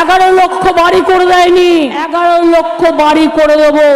এগারো লক্ষ বাড়ি করে দেয়নি। এগারো লক্ষ বাড়ি করে দেবো।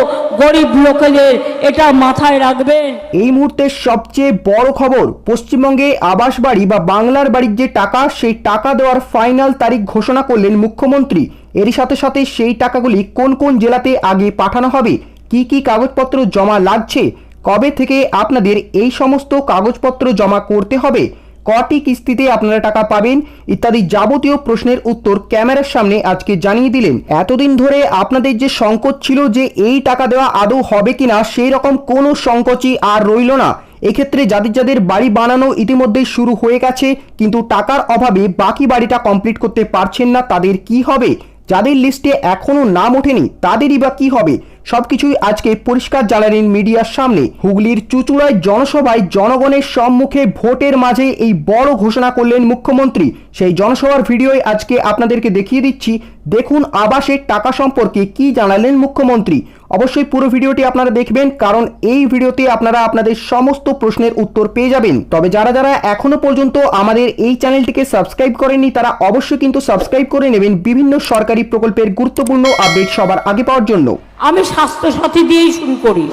গরিব লোকেদের এটা মাথায় রাখবেন। এই মুহূর্তের সবচেয়ে বড় খবর, পশ্চিমবঙ্গে আবাস বাড়ি বা বাংলার বাড়ির যে টাকা, সেই টাকা দেওয়ার ফাইনাল তারিখ ঘোষণা করলেন মুখ্যমন্ত্রী। এরই সাথে সাথে সেই টাকাগুলি কোন কোন জেলাতে আগে পাঠানো হবে? কি কি কাগজপত্র জমা লাগছে? কবে থেকে আপনাদের এই সমস্ত কাগজপত্র জমা করতে হবে? কটি কিস্তিতে আপনারা টাকা পাবেন ইত্যাদি যাবতীয় প্রশ্নের উত্তর ক্যামেরার সামনে আজকে জানিয়ে দিলেন। এতদিন ধরে আপনাদের যে সংকোচ ছিল যে এই টাকা দেওয়া আদৌ হবে কিনা, সেই রকম কোনো সংকোচই আর রইল না। এক্ষেত্রে যাদের যাদের বাড়ি বানানো ইতিমধ্যেই শুরু হয়ে গেছে, কিন্তু টাকার অভাবে বাকি বাড়িটা কমপ্লিট করতে পারছেন না, তাদের কি হবে? যাদের লিস্টে এখনও নাম ওঠেনি, তাদেরই বা কি হবে? সবকিছুই আজকে পরিষ্কার জানালেন মিডিয়ার সামনে। হুগলির চুচুড়ায় জনসভায় জনগণের সম্মুখে ভোটের মাঝে এই বড় ঘোষণা করলেন মুখ্যমন্ত্রী। সেই জনসভার ভিডিওই আজকে আপনাদেরকে দেখিয়ে দিচ্ছি। দেখুন আবাসের টাকা সম্পর্কে কি জানালেন মুখ্যমন্ত্রী। অবশ্যই পুরো ভিডিওটি আপনারা দেখবেন, কারণ এই ভিডিওতে আপনারা আপনাদের সমস্ত প্রশ্নের উত্তর পেয়ে যাবেন। তবে যারা যারা এখনও পর্যন্ত আমাদের এই চ্যানেলটিকে সাবস্ক্রাইব করেননি, তারা অবশ্যই কিন্তু সাবস্ক্রাইব করে নেবেন বিভিন্ন সরকারি প্রকল্পের গুরুত্বপূর্ণ আপডেট সবার আগে পাওয়ার জন্য। আমি স্বাস্থ্যসাথী দিয়েই শুরু করি।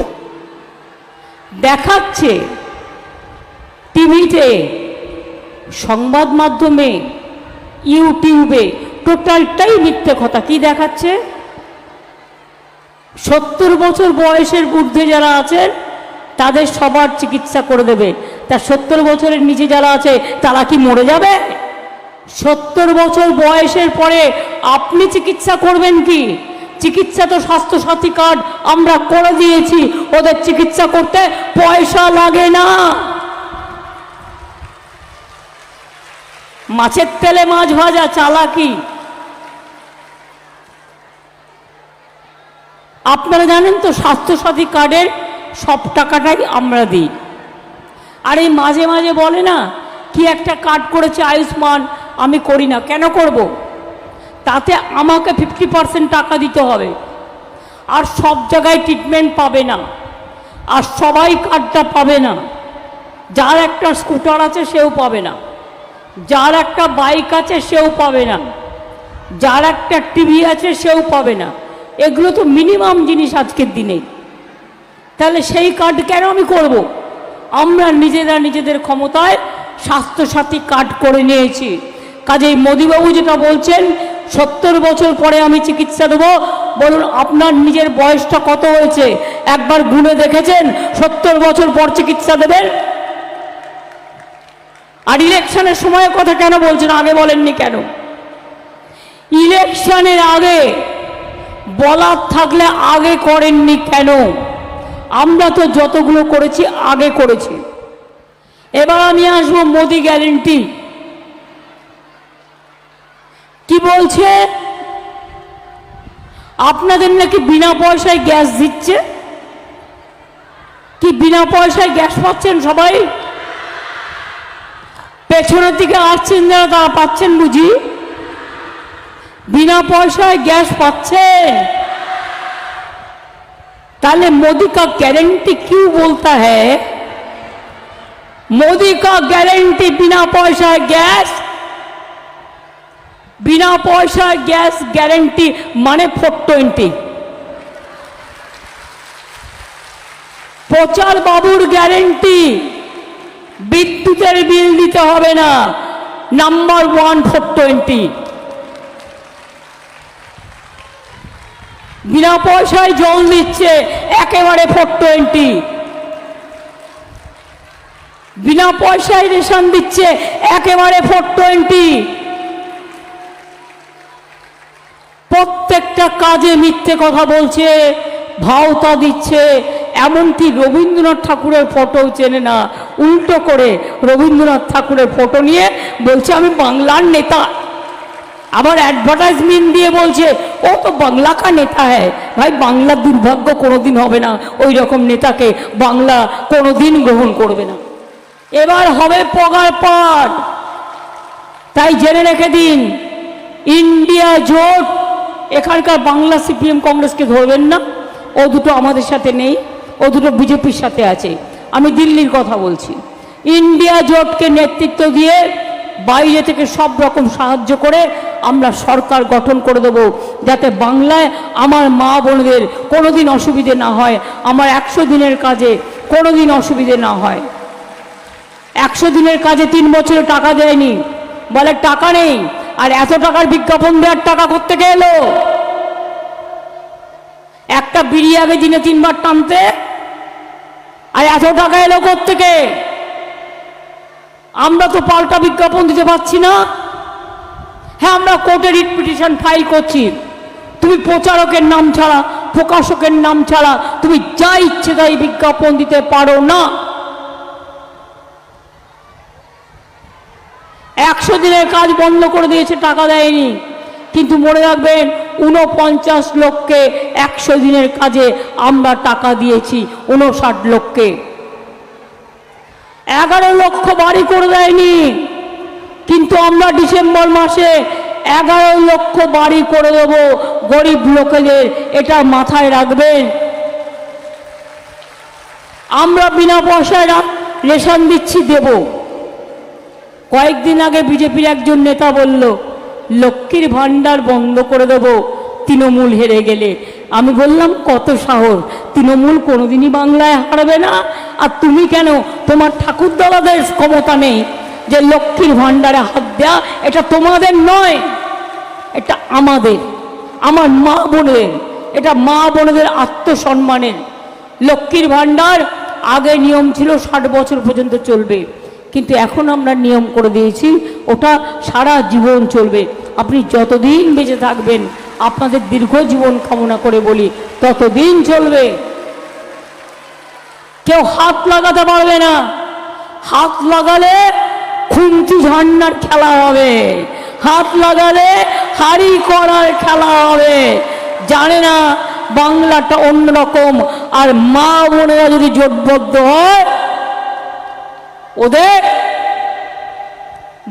দেখাচ্ছে টিভিতে, সংবাদ মাধ্যমে, ইউটিউবে, টোটালটাই মিথ্যে কথা। কি দেখাচ্ছে? সত্তর বছর বয়সের ঊর্ধ্বে যারা আছেন, তাদের সবার চিকিৎসা করে দেবে। তা সত্তর বছরের নিচে যারা আছে, তারা কি মরে যাবে? সত্তর বছর বয়সের পরে আপনি চিকিৎসা করবেন কি? চিকিৎসা তো স্বাস্থ্যসাথী কার্ড আমরা করে দিয়েছি, ওদের চিকিৎসা করতে পয়সা লাগে না। মাছের তেলে মাছ ভাজা, চালাকি। আপনারা জানেন তো স্বাস্থ্যসাথী কার্ডের সব টাকাটাই আমরা দিই। আর এই মাঝে মাঝে বলে না, কি একটা কার্ড করেছে আয়ুষ্মান, আমি করি না। কেন করব। তাতে আমাকে ফিফটি পার্সেন্ট টাকা দিতে হবে। আর সব জায়গায় ট্রিটমেন্ট পাবে না। আর সবাই কার্ডটা পাবে না। যার একটা স্কুটার আছে সেও পাবে না। যার একটা বাইক আছে সেও পাবে না। যার একটা টিভি আছে সেও পাবে না। এগুলো তো মিনিমাম জিনিস আজকের দিনে। তাহলে সেই কার্ড কেন আমি করব। আমরা নিজেরা নিজেদের ক্ষমতায় স্বাস্থ্যসাথী কার্ড করে নিয়েছি। কাজেই মোদিবাবু যেটা বলছেন, সত্তর বছর পরে আমি চিকিৎসা দেবো। বলুন, আপনার নিজের বয়সটা কত হয়েছে? একবার গুনে দেখেছেন? সত্তর বছর পর চিকিৎসা দেবেন? আর ইলেকশনের সময় কথা কেন বলছেন? আগে বলেননি কেন? ইলেকশনের আগে বলার থাকলে আগে করেননি কেন? আমরা তো যতগুলো করেছি, আগে করেছি। এবার আমি আসব মোদি গ্যারেন্টি। কি বলছে? আপনাদের নাকি বিনা পয়সায় গ্যাস দিচ্ছে? কি বিনা পয়সায় গ্যাস পাচ্ছেন সবাই? পেছনের দিকে আসছেন যারা, তারা পাচ্ছেন বুঝি? बिना পয়সায় গ্যাস পাচ্ছেন ताले मोदी का गारंटी क्यों बोलता है मोदी का गारंटी बिना पैसा गैस बिना पैसा गैस गारंटी माने फोर টোয়েন্টি প্রচার বাবুর গ্যারেন্টি বিদ্যুতের বিল দিতে হবে না নাম্বার ওয়ান ফোর টোয়েন্টি বিনা পয়সায় জল দিচ্ছে একেবারে ফোর টোয়েন্টি বিনা পয়সায় রেশন দিচ্ছে, একেবারে ফোর টোয়েন্টি প্রত্যেকটা কাজে মিথ্যে কথা বলছে, ভাওতা দিচ্ছে, এমনকি রবীন্দ্রনাথ ঠাকুরের ফটো চেনে না। উল্টো করে রবীন্দ্রনাথ ঠাকুরের ফটো নিয়ে বলছে, আমি বাংলার নেতা। আবার অ্যাডভার্টাইজমেন্ট দিয়ে বলছে, ও তো বাংলা কা নেতা হ্যাঁ ভাই বাংলার দুর্ভাগ্য কোনোদিন হবে না। ওই রকম নেতাকে বাংলা কোনোদিন গ্রহণ করবে না। এবার হবে পগার পাট। তাই জেনে রেখে দিন, ইন্ডিয়া জোট, এখানকার বাংলা সিপিএম কংগ্রেসকে ধরবেন না। ও দুটো আমাদের সাথে নেই, ও দুটো বিজেপির সাথে আছে। আমি দিল্লির কথা বলছি। ইন্ডিয়া জোটকে নেতৃত্ব দিয়ে বাইরে থেকে সব রকম সাহায্য করে আমরা সরকার গঠন করে দেব। যাতে বাংলায় আমার মা বোনদের কোনোদিন অসুবিধে না হয়, আমার একশো দিনের কাজে কোনোদিন অসুবিধে না হয়। একশো দিনের কাজে তিন বছরে টাকা দেয়নি, বলে টাকা নেই, আর এত টাকার বিজ্ঞাপন দেওয়ার টাকা করতে এলো? একটা বিড়ি আগে দিনে তিনবার টানতে, আর এত টাকা এলো থেকে আমরা তো পাল্টা বিজ্ঞাপন দিতে পারছি না। হ্যাঁ আমরা কোর্টে রিট পিটিশন ফাইল করছি। তুমি প্রচারকের নাম ছাড়া, প্রকাশকের নাম ছাড়া, তুমি যা ইচ্ছে তাই বিজ্ঞাপন দিতে পারো না। একশো দিনের কাজ বন্ধ করে দিয়েছে, টাকা দেয়নি। কিন্তু মনে রাখবেন উনপঞ্চাশ লোককে একশো দিনের কাজে আমরা টাকা দিয়েছি উনষাট লোককে এগারো লক্ষ বাড়ি করে দেয়নি। কিন্তু আমরা ডিসেম্বর মাসে এগারো লক্ষ বাড়ি করে দেব গরিব লোকেদের। এটা মাথায় রাখবেন। আমরা বিনা পয়সায় রেশন দিচ্ছি, দেব। কয়েকদিন আগে বিজেপির একজন নেতা বলল, লক্ষ্মীর ভাণ্ডার বন্ধ করে দেব, তৃণমূল হেরে গেলে। আমি বললাম, কত সাহস, তৃণমূল কোনোদিনই বাংলায় হারবে না। আর তুমি কেন? তোমার ঠাকুরদালাদের ক্ষমতা নেই। যে লক্ষ্মীর ভাণ্ডারে হাত দেয়া, এটা তোমাদের নয়, এটা আমাদের, আমার মা বোনের এটা মা বোনেদের আত্মসম্মানের। লক্ষ্মীর ভাণ্ডার আগে নিয়ম ছিল ষাট বছর পর্যন্ত চলবে। কিন্তু এখন আমরা নিয়ম করে দিয়েছি, ওটা সারা জীবন চলবে। আপনি যতদিন বেঁচে থাকবেন, আপনাদের দীর্ঘ জীবন কামনা করে বলি, ততদিন চলবে। কেউ হাত লাগাতে পারবে না। হাত লাগালে খুন্তি ঝান্নার খেলা হবে। হাত লাগালে হাড়ি করার খেলা হবে। জানে না, বাংলাটা অন্যরকম। আর মা বোনেরা যদি জোটবদ্ধ হয় ওদের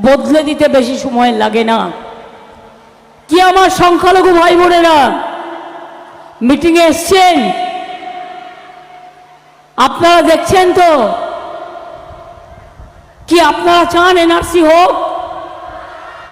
বদলে দিতে বেশি সময় লাগে না। কি আমার সংখ্যালঘু ভাই বোনেরা মিটিংয়ে এসছেন? আপনারা দেখছেন তো? কি আপনারা চান এনআরসি হোক?